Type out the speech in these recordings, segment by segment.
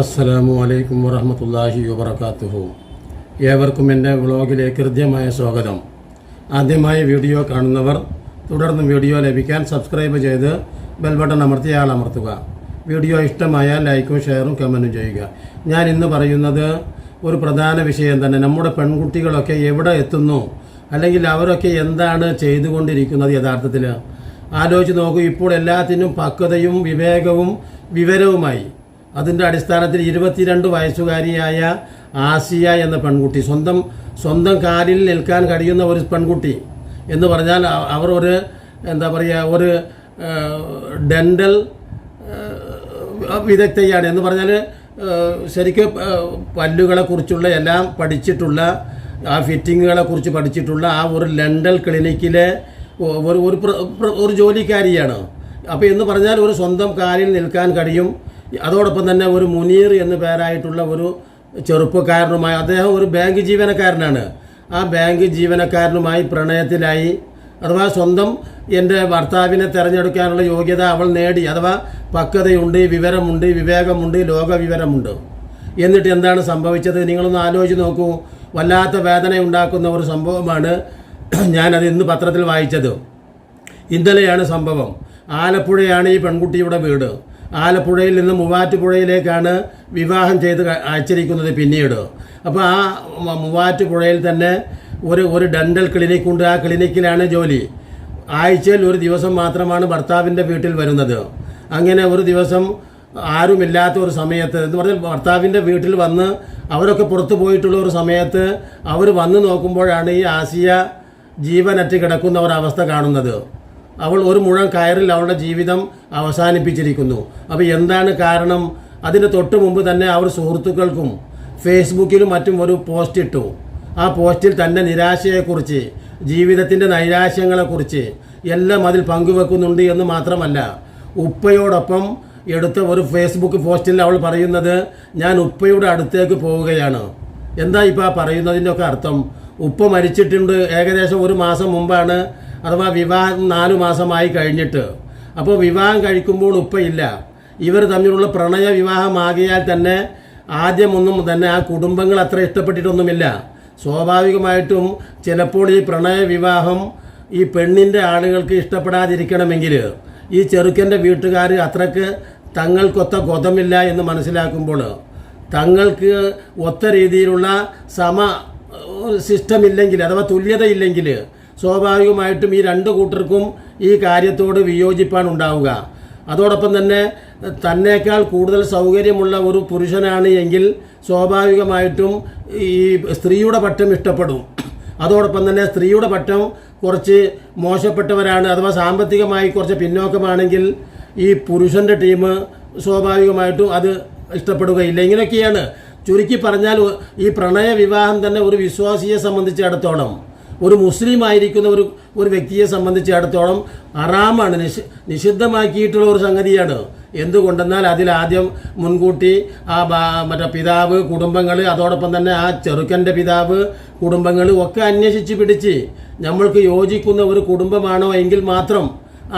അസ്സലാമു അലൈക്കും വറഹമത്തല്ലാഹി വബർക്കാത്തുഹു ഏവർക്കും എന്റെ വ്ളോഗിലേക്ക് ഹൃദ്യമായ സ്വാഗതം. ആദ്യമായി വീഡിയോ കാണുന്നവർ തുടർന്ന് വീഡിയോ ലഭിക്കാൻ സബ്സ്ക്രൈബ് ചെയ്ത് ബെൽ ബട്ടൺ അമർത്തി അമർത്തുക. വീഡിയോ ഇഷ്ടമായാൽ ലൈക്കും ഷെയറും കമന്റും ചെയ്യുക. ഞാൻ ഇന്ന് പറയുന്നത് ഒരു പ്രധാന വിഷയം തന്നെ. നമ്മുടെ പെൺകുട്ടികളൊക്കെ എവിടെ എത്തുന്നു? അല്ലെങ്കിൽ അവരൊക്കെ എന്താണ് ചെയ്തുകൊണ്ടിരിക്കുന്നത് യഥാർത്ഥത്തിൽ ആലോചിച്ച് നോക്കൂ ഇപ്പോൾ എല്ലാത്തിനും പക്വതയും വിവേകവും വിവരവുമായി അതിന്റെ അടിസ്ഥാനത്തിൽ ഇരുപത്തിരണ്ട് വയസ്സുകാരിയായ ആസിയ എന്ന പെൺകുട്ടി. സ്വന്തം സ്വന്തം കാലിൽ നിൽക്കാൻ കഴിയുന്ന ഒരു പെൺകുട്ടി എന്ന് പറഞ്ഞാൽ അവർ ഒരു എന്താ പറയുക ഒരു ഡെന്റൽ വിദഗ്ധയാണ് എന്ന് പറഞ്ഞാൽ ശരിക്കും പല്ലുകളെക്കുറിച്ചുള്ള എല്ലാം പഠിച്ചിട്ടുള്ള ആ ഫിറ്റിങ്ങുകളെ കുറിച്ച് പഠിച്ചിട്ടുള്ള ആ ഒരു ലണ്ടൻ ക്ലിനിക്കിലെ ഒരു ഒരു ജോലിക്കാരിയാണ്. അപ്പോൾ എന്ന് പറഞ്ഞാൽ ഒരു സ്വന്തം കാലിൽ നിൽക്കാൻ കഴിയും. അതോടൊപ്പം തന്നെ ഒരു മുനീർ എന്ന പേരായിട്ടുള്ള ഒരു ചെറുപ്പക്കാരനുമായി അദ്ദേഹം ഒരു ബാങ്ക് ജീവനക്കാരനാണ്. ആ ബാങ്ക് ജീവനക്കാരനുമായി പ്രണയത്തിലായി. അഥവാ സ്വന്തം എന്റെ ഭർത്താവിനെ തിരഞ്ഞെടുക്കാനുള്ള യോഗ്യത അവൾ നേടി. അഥവാ പക്വതയുണ്ട് വിവരമുണ്ട് വിവേകമുണ്ട് ലോക വിവരമുണ്ട് എന്നിട്ട് എന്താണ് സംഭവിച്ചത്? നിങ്ങളൊന്ന് ആലോചിച്ച് നോക്കൂ. വല്ലാത്ത വേദന ഉണ്ടാക്കുന്ന ഒരു സംഭവമാണ് ഞാനത് ഇന്ന് പത്രത്തിൽ വായിച്ചത്. ഇന്നലെയാണ് സംഭവം. ആലപ്പുഴയാണ് ഈ പെൺകുട്ടിയുടെ വീട്. ആലപ്പുഴയിൽ നിന്ന് മൂവാറ്റുപുഴയിലേക്കാണ് വിവാഹം ചെയ്ത് അയച്ചിരിക്കുന്നത് പിന്നീട്. അപ്പോൾ ആ മൂവാറ്റുപുഴയിൽ തന്നെ ഒരു ഒരു ഡെന്റൽ ക്ലിനിക് ഉണ്ട്. ആ ക്ലിനിക്കിലാണ് ജോലി. ആഴ്ചയിൽ ഒരു ദിവസം മാത്രമാണ് ഭർത്താവിന്റെ വീട്ടിൽ വരുന്നത്. അങ്ങനെ ഒരു ദിവസം ആരുമില്ലാത്ത ഒരു സമയത്ത് എന്ന് പറഞ്ഞാൽ ഭർത്താവിന്റെ വീട്ടിൽ വന്ന് അവരൊക്കെ പുറത്തു പോയിട്ടുള്ള ഒരു സമയത്ത് അവർ വന്ന് നോക്കുമ്പോഴാണ് ഈ ആസിയ ജീവനറ്റ് കിടക്കുന്ന ഒരവസ്ഥ കാണുന്നത്. അവൾ ഒരു മുഴം കയറിൽ അവളുടെ ജീവിതം അവസാനിപ്പിച്ചിരിക്കുന്നു. അപ്പോൾ എന്താണ് കാരണം? അതിന് തൊട്ട് മുമ്പ് തന്നെ അവർ സുഹൃത്തുക്കൾക്കും ഫേസ്ബുക്കിലും മറ്റും ഒരു പോസ്റ്റ് ഇട്ടു. ആ പോസ്റ്റിൽ തന്റെ നിരാശയെക്കുറിച്ച് ജീവിതത്തിന്റെ നൈരാശ്യങ്ങളെക്കുറിച്ച് എല്ലാം അതിൽ പങ്കുവെക്കുന്നുണ്ട് എന്ന് മാത്രമല്ല ഉപ്പയോടൊപ്പം എടുത്ത ഒരു ഫേസ്ബുക്ക് പോസ്റ്റിൽ അവൾ പറയുന്നത് ഞാൻ ഉപ്പയുടെ അടുത്തേക്ക് പോവുകയാണ്. എന്താ ഇപ്പോൾ ആ പറയുന്നതിന്റെ ഒക്കെ അർത്ഥം? ഉപ്പ മരിച്ചിട്ടുണ്ട് ഏകദേശം ഒരു മാസം മുമ്പാണ്. അഥവാ വിവാഹം നാലു മാസമായി കഴിഞ്ഞിട്ട്. അപ്പോൾ വിവാഹം കഴിക്കുമ്പോൾ ഉപ്പയില്ല ഇവർ തമ്മിലുള്ള പ്രണയ വിവാഹമാകിയാൽ തന്നെ ആദ്യമൊന്നും തന്നെ ആ കുടുംബങ്ങൾ അത്ര ഇഷ്ടപ്പെട്ടിട്ടൊന്നുമില്ല. സ്വാഭാവികമായിട്ടും ചിലപ്പോൾ ഈ പ്രണയ വിവാഹം ഈ പെണ്ണിന്റെ ആളുകൾക്ക് ഇഷ്ടപ്പെടാതിരിക്കണമെങ്കിൽ ഈ ചെറുക്കന്റെ വീട്ടുകാർ അത്രയ്ക്ക് തങ്ങൾക്കൊത്ത ഗതമില്ല എന്ന് മനസ്സിലാക്കുമ്പോൾ തങ്ങൾക്ക് ഒത്ത രീതിയിലുള്ള സമ സിസ്റ്റം ഇല്ലെങ്കിൽ അഥവാ തുല്യത ഇല്ലെങ്കിൽ സ്വാഭാവികമായിട്ടും ഈ രണ്ട് കൂട്ടർക്കും ഈ കാര്യത്തോട് വിയോജിപ്പാണ് ഉണ്ടാവുക. അതോടൊപ്പം തന്നെ തന്നേക്കാൾ കൂടുതൽ സൗകര്യമുള്ള ഒരു പുരുഷനാണ് എങ്കിൽ സ്വാഭാവികമായിട്ടും ഈ സ്ത്രീയുടെ പട്ടം ഇഷ്ടപ്പെടും. അതോടൊപ്പം തന്നെ സ്ത്രീയുടെ പട്ടം കുറച്ച് മോശപ്പെട്ടവരാണ് അഥവാ സാമ്പത്തികമായി കുറച്ച് പിന്നോക്കമാണെങ്കിൽ ഈ പുരുഷന്റെ ടീം സ്വാഭാവികമായിട്ടും അത് ഇഷ്ടപ്പെടുകയില്ല. ഇങ്ങനെയൊക്കെയാണ് ചുരുക്കി പറഞ്ഞാൽ ഈ പ്രണയ വിവാഹം തന്നെ ഒരു വിശ്വാസിയെ സംബന്ധിച്ചിടത്തോളം. ഒരു മുസ്ലിം ആയിരിക്കുന്ന ഒരു ഒരു വ്യക്തിയെ സംബന്ധിച്ചിടത്തോളം അറാമാണ് നിഷ് നിഷിദ്ധമാക്കിയിട്ടുള്ള ഒരു സംഗതിയാണ്. എന്തുകൊണ്ടെന്നാൽ അതിൽ ആദ്യം മുൻകൂട്ടി ആ മറ്റേ പിതാവ് കുടുംബങ്ങൾ അതോടൊപ്പം തന്നെ ആ ചെറുക്കന്റെ പിതാവ് കുടുംബങ്ങൾ ഒക്കെ അന്വേഷിച്ച് പിടിച്ച് നമ്മൾക്ക് യോജിക്കുന്ന ഒരു കുടുംബമാണോ എങ്കിൽ മാത്രം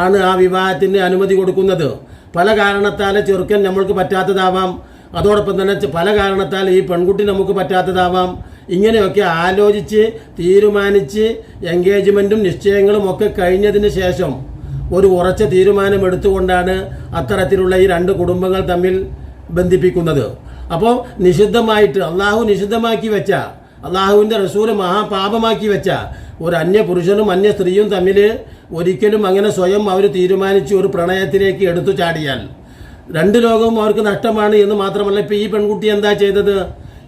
ആണ് ആ വിവാഹത്തിന് അനുമതി കൊടുക്കുന്നത്. പല കാരണത്താൽ ചെറുക്കൻ നമ്മൾക്ക് പറ്റാത്തതാവാം. അതോടൊപ്പം തന്നെ പല കാരണത്താൽ ഈ പെൺകുട്ടി നമുക്ക് പറ്റാത്തതാവാം. ഇങ്ങനെയൊക്കെ ആലോചിച്ച് തീരുമാനിച്ച് എൻഗേജ്മെന്റും നിശ്ചയങ്ങളും ഒക്കെ കഴിഞ്ഞതിന് ശേഷം ഒരു ഉറച്ച തീരുമാനം എടുത്തുകൊണ്ടാണ് അത്തരത്തിലുള്ള ഈ രണ്ട് കുടുംബങ്ങൾ തമ്മിൽ ബന്ധിപ്പിക്കുന്നത്. അപ്പോൾ നിഷിദ്ധമായിട്ട് അള്ളാഹു നിഷിദ്ധമാക്കി വെച്ച അള്ളാഹുവിന്റെ റസൂൽ മഹാപാപമാക്കി വെച്ച ഒരു അന്യ പുരുഷനും അന്യ സ്ത്രീയും തമ്മിൽ ഒരിക്കലും അങ്ങനെ സ്വയം അവർ തീരുമാനിച്ച് ഒരു പ്രണയത്തിലേക്ക് എടുത്തു ചാടിയാൽ. രണ്ട് ലോകവും അവർക്ക് നഷ്ടമാണ് എന്ന് മാത്രമല്ല ഇപ്പം ഈ പെൺകുട്ടി എന്താ ചെയ്തത്?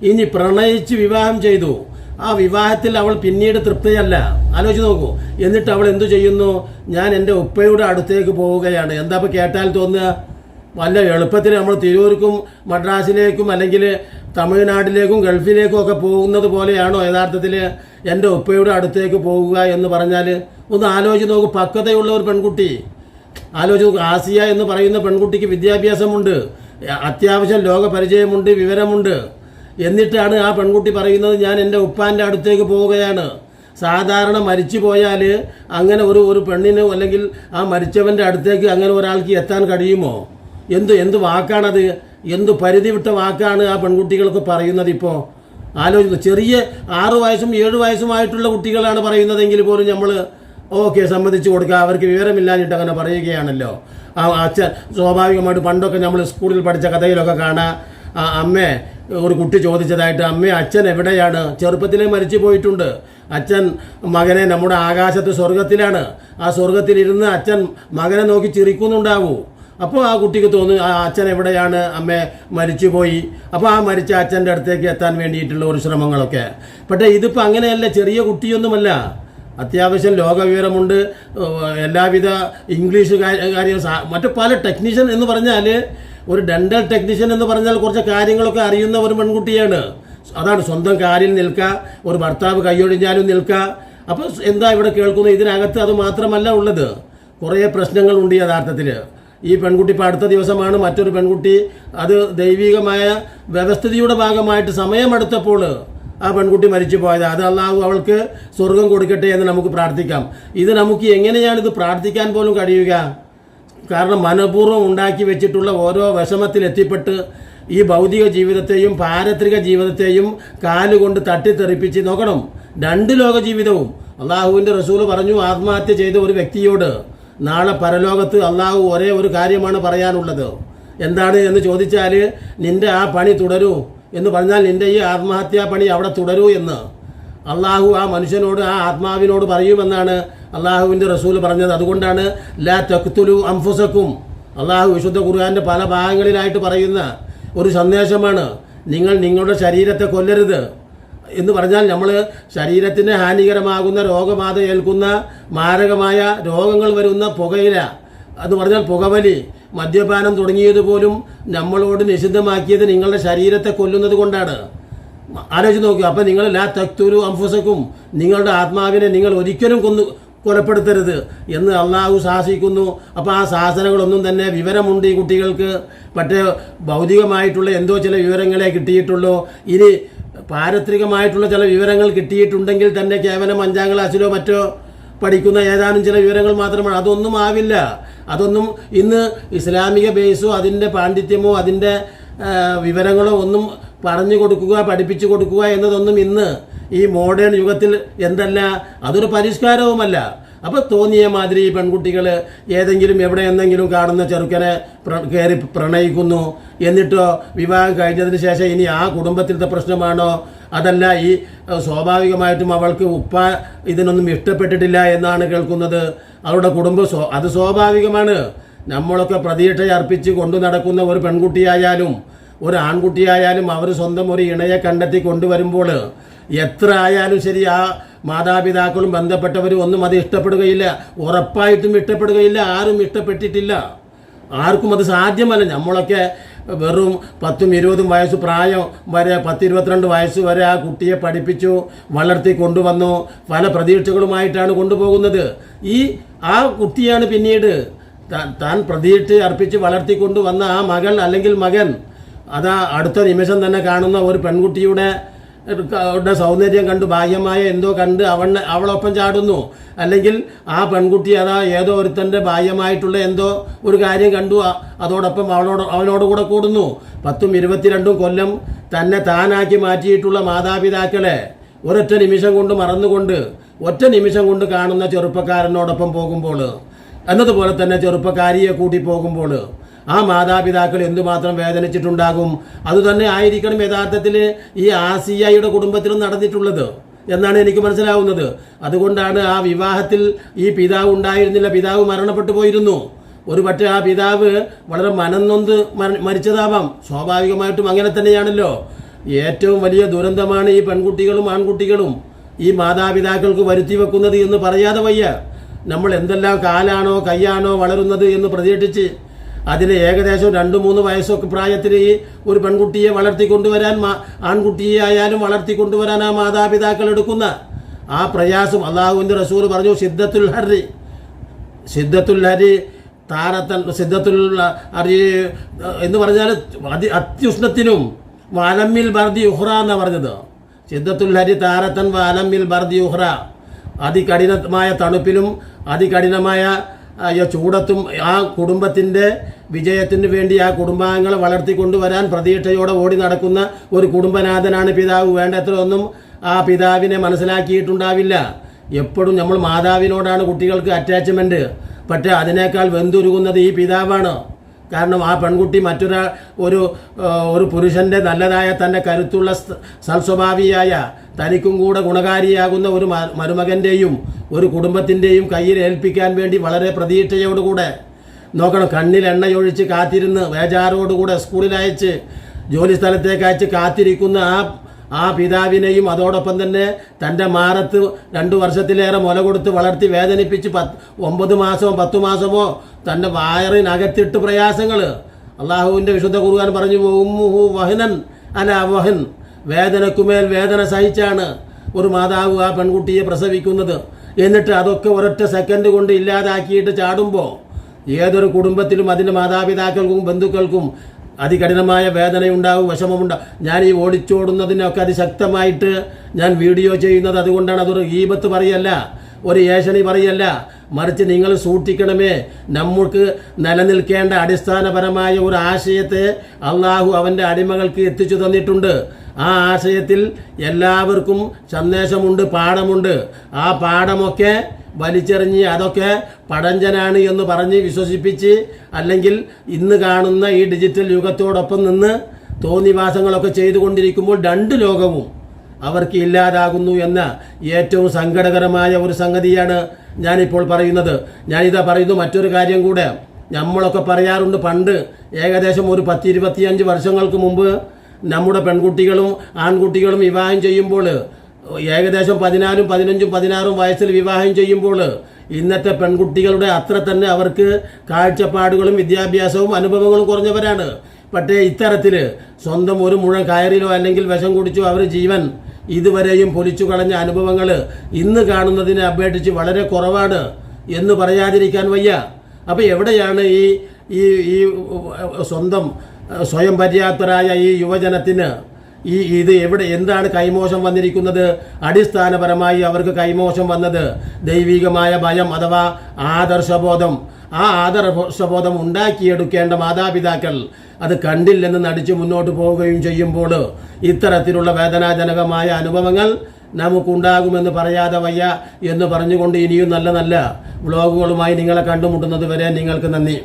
ഇനി പ്രണയിച്ച് വിവാഹം ചെയ്തു. ആ വിവാഹത്തിൽ അവൾ പിന്നീട് തൃപ്തിയല്ല. ആലോചിച്ച് നോക്കൂ. എന്നിട്ട് അവൾ എന്തു ചെയ്യുന്നു? ഞാൻ എന്റെ ഉപ്പയുടെ അടുത്തേക്ക് പോവുകയാണ്. എന്താ ഇപ്പോൾ കേട്ടാൽ തോന്നുക? വല്ല എളുപ്പത്തിൽ നമ്മൾ തിരൂർക്കും മദ്രാസിലേക്കും അല്ലെങ്കിൽ തമിഴ്നാട്ടിലേക്കും ഗൾഫിലേക്കും ഒക്കെ പോകുന്നത് പോലെയാണോ യഥാർത്ഥത്തിൽ എന്റെ ഉപ്പയുടെ അടുത്തേക്ക് പോവുക എന്ന് പറഞ്ഞാൽ? ഒന്ന് ആലോചിച്ച് നോക്കൂ. പക്വതയുള്ള ഒരു പെൺകുട്ടി. ആലോചിച്ച് നോക്കൂ. ആസിയ എന്ന് പറയുന്ന പെൺകുട്ടിക്ക് വിദ്യാഭ്യാസമുണ്ട്. അത്യാവശ്യം ലോക പരിചയമുണ്ട് വിവരമുണ്ട്. എന്നിട്ടാണ് ആ പെൺകുട്ടി പറയുന്നത് ഞാൻ എന്റെ ഉപ്പാന്റെ അടുത്തേക്ക് പോവുകയാണ്. സാധാരണ മരിച്ചു പോയാൽ അങ്ങനെ ഒരു ഒരു പെണ്ണിന് അല്ലെങ്കിൽ ആ മരിച്ചവന്റെ അടുത്തേക്ക് അങ്ങനെ ഒരാൾക്ക് എത്താൻ കഴിയുമോ? എന്ത് എന്ത് വാക്കാണത്? എന്ത് പരിധി വിട്ട വാക്കാണ് ആ പെൺകുട്ടികൾക്ക് പറയുന്നത് ഇപ്പോൾ ആലോചിക്കുന്നു ചെറിയ ആറ് വയസ്സും ഏഴ് വയസ്സുമായിട്ടുള്ള കുട്ടികളാണ് പറയുന്നതെങ്കിൽ പോലും നമ്മൾ ഓക്കെ സമ്മതിച്ചു കൊടുക്കുക അവർക്ക് വിവരമില്ലാഞ്ഞിട്ട് അങ്ങനെ പറയുകയാണല്ലോ. ആ അച്ഛൻ സ്വാഭാവികമായിട്ട് പണ്ടൊക്കെ നമ്മൾ സ്കൂളിൽ പഠിച്ച കഥയിലൊക്കെ കാണാം. അമ്മേ ഒരു കുട്ടി ചോദിച്ചതായിട്ട് അമ്മേ അച്ഛൻ എവിടെയാണ്? ചെറുപ്പത്തിലേ മരിച്ചു പോയിട്ടുണ്ട്. അച്ഛൻ മകനെ നമ്മുടെ ആകാശത്ത് സ്വർഗത്തിലാണ് ആ സ്വർഗത്തിലിരുന്ന് അച്ഛൻ മകനെ നോക്കി ചിരിക്കുന്നുണ്ടാവൂ. അപ്പോൾ ആ കുട്ടിക്ക് തോന്നുന്നു ആ അച്ഛൻ എവിടെയാണ്? അമ്മ മരിച്ചുപോയി അപ്പോൾ ആ മരിച്ച അച്ഛന്റെ അടുത്തേക്ക് എത്താൻ വേണ്ടിയിട്ടുള്ള ഒരു ശ്രമങ്ങളൊക്കെ. പക്ഷേ ഇതിപ്പോൾ അങ്ങനെയല്ല ചെറിയ കുട്ടിയൊന്നുമല്ല. അത്യാവശ്യം ലോകവിവരമുണ്ട്. എല്ലാവിധ ഇംഗ്ലീഷ് കാര്യം മറ്റു പല ടെക്നീഷ്യൻ എന്ന് പറഞ്ഞാൽ ഒരു ഡെന്റൽ ടെക്നീഷ്യൻ എന്ന് പറഞ്ഞാൽ കുറച്ച് കാര്യങ്ങളൊക്കെ അറിയുന്ന ഒരു പെൺകുട്ടിയാണ്. അതാണ് സ്വന്തം കാലിൽ നിൽക്കുക ഒരു ഭർത്താവ് കൈയൊഴിഞ്ഞാലും നിൽക്കുക അപ്പോൾ എന്താ ഇവിടെ കേൾക്കുന്നത്? ഇതിനകത്ത് അത് മാത്രമല്ല ഉള്ളത്. കുറേ പ്രശ്നങ്ങളുണ്ട് യഥാർത്ഥത്തിൽ ഈ പെൺകുട്ടി ഇപ്പോൾ അടുത്ത ദിവസമാണ്. മറ്റൊരു പെൺകുട്ടി അത് ദൈവികമായ വ്യവസ്ഥിതിയുടെ ഭാഗമായിട്ട് സമയമെടുത്തപ്പോൾ ആ പെൺകുട്ടി മരിച്ചു പോയത് അത് അള്ളാഹു അവൾക്ക് സ്വർഗം കൊടുക്കട്ടെ എന്ന് നമുക്ക് പ്രാർത്ഥിക്കാം. ഇത് നമുക്ക് എങ്ങനെയാണ് ഇത് പ്രാർത്ഥിക്കാൻ പോലും കഴിയുക? കാരണം മനഃപൂർവം ഉണ്ടാക്കി വെച്ചിട്ടുള്ള ഓരോ വിഷമത്തിൽ എത്തിപ്പെട്ട് ഈ ഭൗതിക ജീവിതത്തെയും പാരത്രിക ജീവിതത്തെയും കാലുകൊണ്ട് തട്ടിത്തെറിപ്പിച്ച് നോക്കണം. രണ്ട് ലോക ജീവിതവും. അള്ളാഹുവിന്റെ റസൂൽ പറഞ്ഞു ആത്മഹത്യ ചെയ്ത ഒരു വ്യക്തിയോട് നാളെ പരലോകത്ത് അള്ളാഹു ഒരേ ഒരു കാര്യമാണ് പറയാനുള്ളത്. എന്താണ് എന്ന് ചോദിച്ചാൽ നിന്റെ ആ പണി തുടരൂ എന്ന് പറഞ്ഞാൽ നിന്റെ ഈ ആത്മഹത്യാ പണി അവിടെ തുടരൂ എന്ന്. അള്ളാഹു ആ മനുഷ്യനോട് ആ ആത്മാവിനോട് പറയുമെന്നാണ് അള്ളാഹുവിന്റെ റസൂൽ പറഞ്ഞത്. അതുകൊണ്ടാണ് ലാ തക്തുലു അംഫുസക്കും അള്ളാഹു വിശുദ്ധ ഖുർആാന്റെ പല ഭാഗങ്ങളിലായിട്ട് പറയുന്ന ഒരു സന്ദേശമാണ് നിങ്ങൾ നിങ്ങളുടെ ശരീരത്തെ കൊല്ലരുത് എന്ന് പറഞ്ഞാൽ നമ്മൾ ശരീരത്തിന് ഹാനികരമാകുന്ന രോഗബാധ ഏൽക്കുന്ന മാരകമായ രോഗങ്ങൾ വരുന്ന പുകയില എന്ന് പറഞ്ഞാൽ പുകവലി മദ്യപാനം തുടങ്ങിയത് പോലും നമ്മളോട് നിഷിദ്ധമാക്കിയത് നിങ്ങളുടെ ശരീരത്തെ കൊല്ലുന്നത് കൊണ്ടാണ്. ആലോചിച്ച് നോക്കുക അപ്പം നിങ്ങൾ ലാ തക്തൂരു അംഫുസക്കും നിങ്ങളുടെ ആത്മാവിനെ നിങ്ങൾ ഒരിക്കലും കൊന്നു കൊലപ്പെടുത്തരുത് എന്ന് അള്ളാഹു ശാസിക്കുന്നു. അപ്പോൾ ആ ശാസനകളൊന്നും തന്നെ വിവരമുണ്ട് ഈ കുട്ടികൾക്ക്. മറ്റേ ഭൗതികമായിട്ടുള്ള എന്തോ ചില വിവരങ്ങളെ കിട്ടിയിട്ടുള്ളൂ. ഇനി പാരത്രികമായിട്ടുള്ള ചില വിവരങ്ങൾ കിട്ടിയിട്ടുണ്ടെങ്കിൽ തന്നെ കേവലം അഞ്ചാം ക്ലാസ്സിലോ മറ്റോ പഠിക്കുന്ന ഏതാനും ചില വിവരങ്ങൾ മാത്രമാണ്. അതൊന്നും ആവില്ല. അതൊന്നും ഇന്ന് ഇസ്ലാമിക ബേസോ അതിന്റെ പാണ്ഡിത്യമോ അതിന്റെ വിവരങ്ങളോ ഒന്നും പറഞ്ഞു കൊടുക്കുക പഠിപ്പിച്ചു കൊടുക്കുക എന്നതൊന്നും ഇന്ന് ഈ മോഡേൺ യുഗത്തിൽ എന്തല്ല അതൊരു പരിഷ്കാരവുമല്ല. അപ്പോൾ തോന്നിയ മാതിരി ഈ പെൺകുട്ടികൾ ഏതെങ്കിലും എവിടെ എന്തെങ്കിലും കാണുന്ന ചെറുക്കനെ കയറി പ്രണയിക്കുന്നു. എന്നിട്ടോ വിവാഹം കഴിഞ്ഞതിന് ശേഷം ഇനി ആ കുടുംബത്തിലത്തെ പ്രശ്നമാണോ? അതല്ല ഈ സ്വാഭാവികമായിട്ടും അവൾക്ക് ഉപ്പ ഇതിനൊന്നും ഇഷ്ടപ്പെട്ടിട്ടില്ല എന്നാണ് കേൾക്കുന്നത്. അവരുടെ കുടുംബം അത് സ്വാഭാവികമാണ്. നമ്മളൊക്കെ പ്രതീക്ഷ അർപ്പിച്ച് കൊണ്ടു നടക്കുന്ന ഒരു പെൺകുട്ടിയായാലും ഒരു ആൺകുട്ടിയായാലും അവർ സ്വന്തം ഒരു ഇണയെ കണ്ടെത്തി കൊണ്ടുവരുമ്പോൾ എത്ര ആയാലും ശരി ആ മാതാപിതാക്കളും ബന്ധപ്പെട്ടവരും ഒന്നും അത് ഇഷ്ടപ്പെടുകയില്ല. ഉറപ്പായിട്ടും ഇഷ്ടപ്പെടുകയില്ല. ആരും ഇഷ്ടപ്പെട്ടിട്ടില്ല. ആർക്കും അത് സാധ്യമല്ല. നമ്മളൊക്കെ വെറും പത്തും ഇരുപതും വയസ്സ് പ്രായം വരെ പത്തിരുപത്തിരണ്ട് വയസ്സ് വരെ ആ കുട്ടിയെ പഠിപ്പിച്ചു വളർത്തി കൊണ്ടുവന്നു. പല പ്രതീക്ഷകളുമായിട്ടാണ് കൊണ്ടുപോകുന്നത്. ഈ ആ കുട്ടിയാണ് പിന്നീട് താൻ പ്രതീക്ഷ അർപ്പിച്ച് വളർത്തിക്കൊണ്ടു വന്ന ആ മകൾ അല്ലെങ്കിൽ മകൻ അതാ അടുത്ത നിമിഷം തന്നെ കാണുന്ന ഒരു പെൺകുട്ടിയുടെ യുടെ സൗന്ദര്യം കണ്ട് ഭാഗ്യമായ എന്തോ കണ്ട് അവൻ അവളൊപ്പം ചാടുന്നു. അല്ലെങ്കിൽ ആ പെൺകുട്ടി അതാ ഏതോ ഒരുത്തന്റെ ബാഹ്യമായിട്ടുള്ള എന്തോ ഒരു കാര്യം കണ്ടു. അതോടൊപ്പം അവളോട് അവനോട് കൂടെ കൂടുന്നു. പത്തും ഇരുപത്തിരണ്ടും കൊല്ലം തന്നെ താനാക്കി മാറ്റിയിട്ടുള്ള മാതാപിതാക്കളെ ഒരൊറ്റ നിമിഷം കൊണ്ട് മറന്നുകൊണ്ട് ഒറ്റ നിമിഷം കൊണ്ട് കാണുന്ന ചെറുപ്പക്കാരനോടൊപ്പം പോകുമ്പോൾ എന്നതുപോലെ തന്നെ ചെറുപ്പക്കാരിയെ കൂട്ടി പോകുമ്പോൾ ആ മാതാപിതാക്കൾ എന്തുമാത്രം വേദനിച്ചിട്ടുണ്ടാകും? അതുതന്നെ ആയിരിക്കണം യഥാർത്ഥത്തിൽ ഈ ആസിയയുടെ കുടുംബത്തിലും നടന്നിട്ടുള്ളത് എന്നാണ് എനിക്ക് മനസ്സിലാവുന്നത്. അതുകൊണ്ടാണ് ആ വിവാഹത്തിൽ ഈ പിതാവ് ഉണ്ടായിരുന്നില്ല. പിതാവ് മരണപ്പെട്ടു പോയിരുന്നു. ഒരു പക്ഷേ ആ പിതാവ് വളരെ മനംനൊന്ത് മരിച്ചതാവാം. സ്വാഭാവികമായിട്ടും അങ്ങനെ തന്നെയാണല്ലോ. ഏറ്റവും വലിയ ദുരന്തമാണ് ഈ പെൺകുട്ടികളും ആൺകുട്ടികളും ഈ മാതാപിതാക്കൾക്ക് വരുത്തി വെക്കുന്നത് എന്ന് പറയാതെ വയ്യ. നമ്മൾ എന്തെല്ലാം കാലാണോ കൈയാണോ വളരുന്നത് എന്ന് പ്രതീക്ഷിച്ച് അതിന് ഏകദേശം രണ്ട് മൂന്ന് വയസ്സൊക്കെ പ്രായത്തിൽ ഈ ഒരു പെൺകുട്ടിയെ വളർത്തിക്കൊണ്ടുവരാൻ ആൺകുട്ടിയെ ആയാലും വളർത്തിക്കൊണ്ടുവരാൻ ആ മാതാപിതാക്കൾ എടുക്കുന്ന ആ പ്രയാസം അള്ളാഹുവിന്റെ റസൂൽ പറഞ്ഞു സിദ്ധത്തുൽ ഹറി സിദ്ധത്തുൽ ഹരി താരത്തൻ സിദ്ധത്തുൽ ഹരി എന്ന് പറഞ്ഞാൽ അതി അത്യുഷ്ണത്തിനും വാലമ്മിൽ ബർദി ഉഹ്റ എന്നാണ് പറഞ്ഞത്. സിദ്ധത്തുൽ ഹരി താരത്തൻ വാലമ്മിൽ ബർദി ഉഹ്റ. അതികഠിനമായ തണുപ്പിലും അതികഠിനമായ ചൂടത്തും ആ കുടുംബത്തിന്റെ വിജയത്തിന് വേണ്ടി ആ കുടുംബാംഗങ്ങളെ വളർത്തിക്കൊണ്ടുവരാൻ പ്രതീക്ഷയോടെ ഓടി നടക്കുന്ന ഒരു കുടുംബനാഥനാണ് പിതാവ്. വേണ്ടത്ര ഒന്നും ആ പിതാവിനെ മനസ്സിലാക്കിയിട്ടുണ്ടാവില്ല. എപ്പോഴും നമ്മൾ മാതാവിനോടാണ് കുട്ടികൾക്ക് അറ്റാച്ച്മെന്റ് പക്ഷേ അതിനേക്കാൾ വെന്തുരുകുന്നത് ഈ പിതാവാണ്. കാരണം ആ പെൺകുട്ടി മറ്റൊരാ ഒരു ഒരു പുരുഷന്റെ നല്ലതായ തന്റെ കരുത്തുള്ള സൽസ്വഭാവിയായ തനിക്കും കൂടെ ഗുണകാരിയാകുന്ന ഒരു മരുമകന്റെയും ഒരു കുടുംബത്തിന്റെയും കയ്യിൽ ഏൽപ്പിക്കാൻ വേണ്ടി വളരെ പ്രതീക്ഷയോടുകൂടെ നോക്കണം. കണ്ണിൽ എണ്ണയൊഴിച്ച് കാത്തിരുന്ന് വേജാറോടുകൂടെ സ്കൂളിൽ അയച്ച് ജോലി സ്ഥലത്തേക്ക് അയച്ച് കാത്തിരിക്കുന്ന ആ ആ പിതാവിനെയും അതോടൊപ്പം തന്നെ തന്റെ മാറത്ത് രണ്ടു വർഷത്തിലേറെ മുല കൊടുത്ത് വളർത്തി വേദനിപ്പിച്ച് പത്ത് ഒമ്പത് മാസമോ പത്ത് മാസമോ തന്റെ വയറിനകത്തിട്ട് പ്രയാസങ്ങൾ. അള്ളാഹുവിന്റെ വിശുദ്ധ കുറുകാൻ പറഞ്ഞു ഉമ്മുഹു വഹനൻ അല വഹൻ. വേദനക്കുമേൽ വേദന സഹിച്ചാണ് ഒരു മാതാവ് ആ പെൺകുട്ടിയെ പ്രസവിക്കുന്നത്. എന്നിട്ട് അതൊക്കെ ഒരൊറ്റ സെക്കൻഡ് കൊണ്ട് ഇല്ലാതാക്കിയിട്ട് ചാടുമ്പോൾ ഏതൊരു കുടുംബത്തിലും അതിന്റെ മാതാപിതാക്കൾക്കും ബന്ധുക്കൾക്കും അതികഠിനമായ വേദനയുണ്ടാവും വിഷമമുണ്ടാവും ഞാൻ ഈ ഓടിച്ചോടുന്നതിനൊക്കെ അതിശക്തമായിട്ട് ഞാൻ വീഡിയോ ചെയ്യുന്നത് അതുകൊണ്ടാണ് അതൊരു ഈപത്ത് പറയല്ല ഒരു ഏഷണി പറയല്ല. മറിച്ച് നിങ്ങൾ സൂക്ഷിക്കണമേ നമുക്ക് നിലനിൽക്കേണ്ട അടിസ്ഥാനപരമായ ഒരു ആശയത്തെ അള്ളാഹു അവന്റെ അടിമകൾക്ക് എത്തിച്ചു തന്നിട്ടുണ്ട്. ആ ആശയത്തിൽ എല്ലാവർക്കും സന്ദേശമുണ്ട് പാഠമുണ്ട്. ആ പാഠമൊക്കെ വലിച്ചെറിഞ്ഞ് അതൊക്കെ പടഞ്ചനാണ് എന്ന് പറഞ്ഞ് വിശ്വസിപ്പിച്ച് അല്ലെങ്കിൽ ഇന്ന് കാണുന്ന ഈ ഡിജിറ്റൽ യുഗത്തോടൊപ്പം നിന്ന് തോന്നിവാസങ്ങളൊക്കെ ചെയ്തുകൊണ്ടിരിക്കുമ്പോൾ രണ്ട് ലോകവും അവർക്ക് ഇല്ലാതാകുന്നു എന്ന ഏറ്റവും സങ്കടകരമായ ഒരു സംഗതിയാണ് ഞാനിപ്പോൾ പറയുന്നത്. ഞാനിതാ പറയുന്നു മറ്റൊരു കാര്യം കൂടെ. നമ്മളൊക്കെ പറയാറുണ്ട് പണ്ട് ഏകദേശം ഒരു പത്ത് ഇരുപത്തിയഞ്ച് വർഷങ്ങൾക്ക് മുമ്പ് നമ്മുടെ പെൺകുട്ടികളും ആൺകുട്ടികളും വിവാഹം ചെയ്യുമ്പോൾ ഏകദേശം പതിനാലും പതിനഞ്ചും പതിനാറും വയസ്സിൽ വിവാഹം ചെയ്യുമ്പോൾ ഇന്നത്തെ പെൺകുട്ടികളുടെ അത്ര തന്നെ അവർക്ക് കാഴ്ചപ്പാടുകളും വിദ്യാഭ്യാസവും അനുഭവങ്ങളും കുറഞ്ഞവരാണ്. പക്ഷേ ഇത്തരത്തിൽ സ്വന്തം ഒരു മുഴ കയറിലോ അല്ലെങ്കിൽ വിഷം കുടിച്ചോ അവർ ജീവൻ ഇതുവരെയും പൊലിച്ചു കളഞ്ഞ അനുഭവങ്ങൾ ഇന്ന് കാണുന്നതിനെ അപേക്ഷിച്ച് വളരെ കുറവാണ് എന്ന് പറയാതിരിക്കാൻ വയ്യ. അപ്പോൾ എവിടെയാണ് ഈ ഈ സ്വന്തം സ്വയം പര്യാപ്തരായ ഈ യുവജനത്തിന് ഈ ഇത് എവിടെ എന്താണ് കൈമോശം വന്നിരിക്കുന്നത്? അടിസ്ഥാനപരമായി അവർക്ക് കൈമോശം വന്നത് ദൈവികമായ ഭയം അഥവാ ആദർശബോധം. ആ ആദർശബോധം ഉണ്ടാക്കിയെടുക്കേണ്ട മാതാപിതാക്കൾ അത് കണ്ടില്ലെന്ന് നടിച്ച് മുന്നോട്ട് പോവുകയും ചെയ്യുമ്പോൾ ഇത്തരത്തിലുള്ള വേദനാജനകമായ അനുഭവങ്ങൾ നമുക്കുണ്ടാകുമെന്ന് പറയാതെ വയ്യ എന്ന് പറഞ്ഞുകൊണ്ട് ഇനിയും നല്ല നല്ല വ്ളോഗുകളുമായി നിങ്ങളെ കണ്ടുമുട്ടുന്നത് വരെ നിങ്ങൾക്ക് നന്ദി.